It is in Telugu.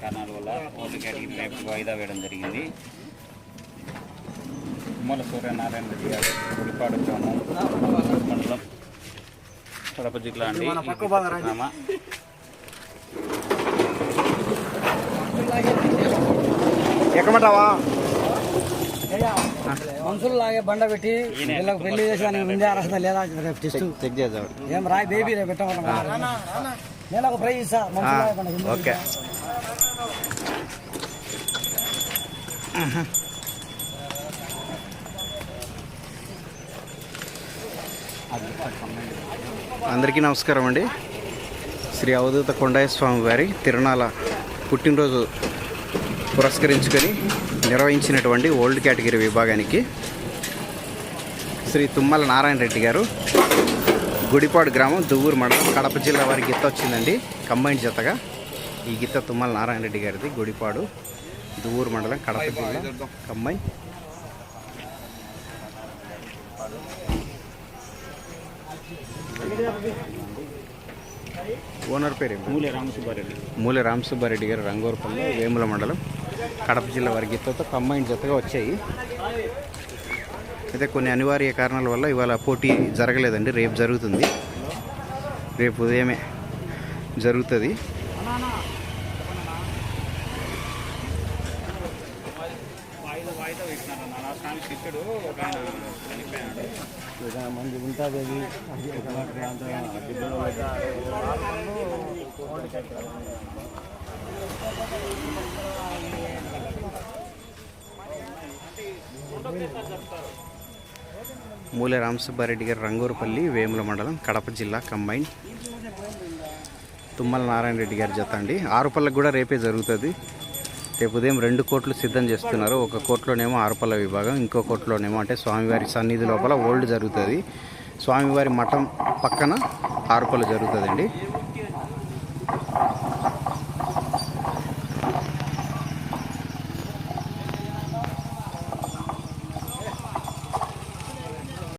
కారణాల వల్ల ఓల్డ్ కేటగిరీ రేపు వాయిదా వేయడం జరిగింది. ఉమ్మల సూర్యనారాయణ రెడ్డి గారు గుడిపాడు గ్రామం మండలం కడప జిల్లా అండి. ఈ గ్రామ. ఎక్కమంటావా? మనుషులు లాగే బండ పెట్టి వీళ్ళకి పెళ్ళి చేసానికి ముందే అర్హత లేదా రేపు టెస్ట్ చెక్ చేద్దాం ఏం రాయి బేబీ రేపు పెట్టమన్నా నేను ఒక ప్రైజ్ ఇస్తా బండ ఓకే. అందరికీ నమస్కారం అండి. శ్రీ అవధూత కొండయ్య స్వామి వారి తిరునాల పుట్టినరోజు పురస్కరించుకొని నిర్వహించినటువంటి ఓల్డ్ కేటగిరీ విభాగానికి శ్రీ తుమ్మల నారాయణ రెడ్డి గారు గుడిపాడు గ్రామం దువ్వూరు మండలం కడప జిల్లా వారి గిత్త వచ్చిందండి కంబైండ్ జతగా. ఈ గిత్త తుమ్మల నారాయణ రెడ్డి గారిది గుడిపాడు. దువ్వూరు మండలం కడప జిల్లా కంబైన్ ఓనర్ పేరు? మూలే రామసుబ్బారెడ్డి. మూల రామసుబ్బారెడ్డి గారు రంగూరుపల్లి వేముల మండలం కడప జిల్లా వారి గిత్తతో కంబైన్ జతగా వచ్చాయి. అయితే కొన్ని అనివార్య కారణాల వల్ల ఇవాళ పోటీ జరగలేదండి రేపు జరుగుతుంది. రేపు ఉదయమే జరుగుతుంది. మంది ఉంటుంది అది మూల రామసుబ్బారెడ్డి గారు రంగూరుపల్లి వేముల మండలం కడప జిల్లా కంబైన్. తుమ్మల నారాయణ రెడ్డి గారి జత అండి. ఆరుపల్లకు కూడా రేపే జరుగుతుంది. రేపు ఉదయం రెండు కోట్లు సిద్ధం చేస్తున్నారు. ఒక కోట్లోనేమో ఆరుపల్ల విభాగం ఇంకో కోట్లోనేమో అంటే స్వామివారి సన్నిధి లోపల ఓల్డ్ జరుగుతుంది. స్వామివారి మఠం పక్కన ఆరుపల్ల జరుగుతుందండి.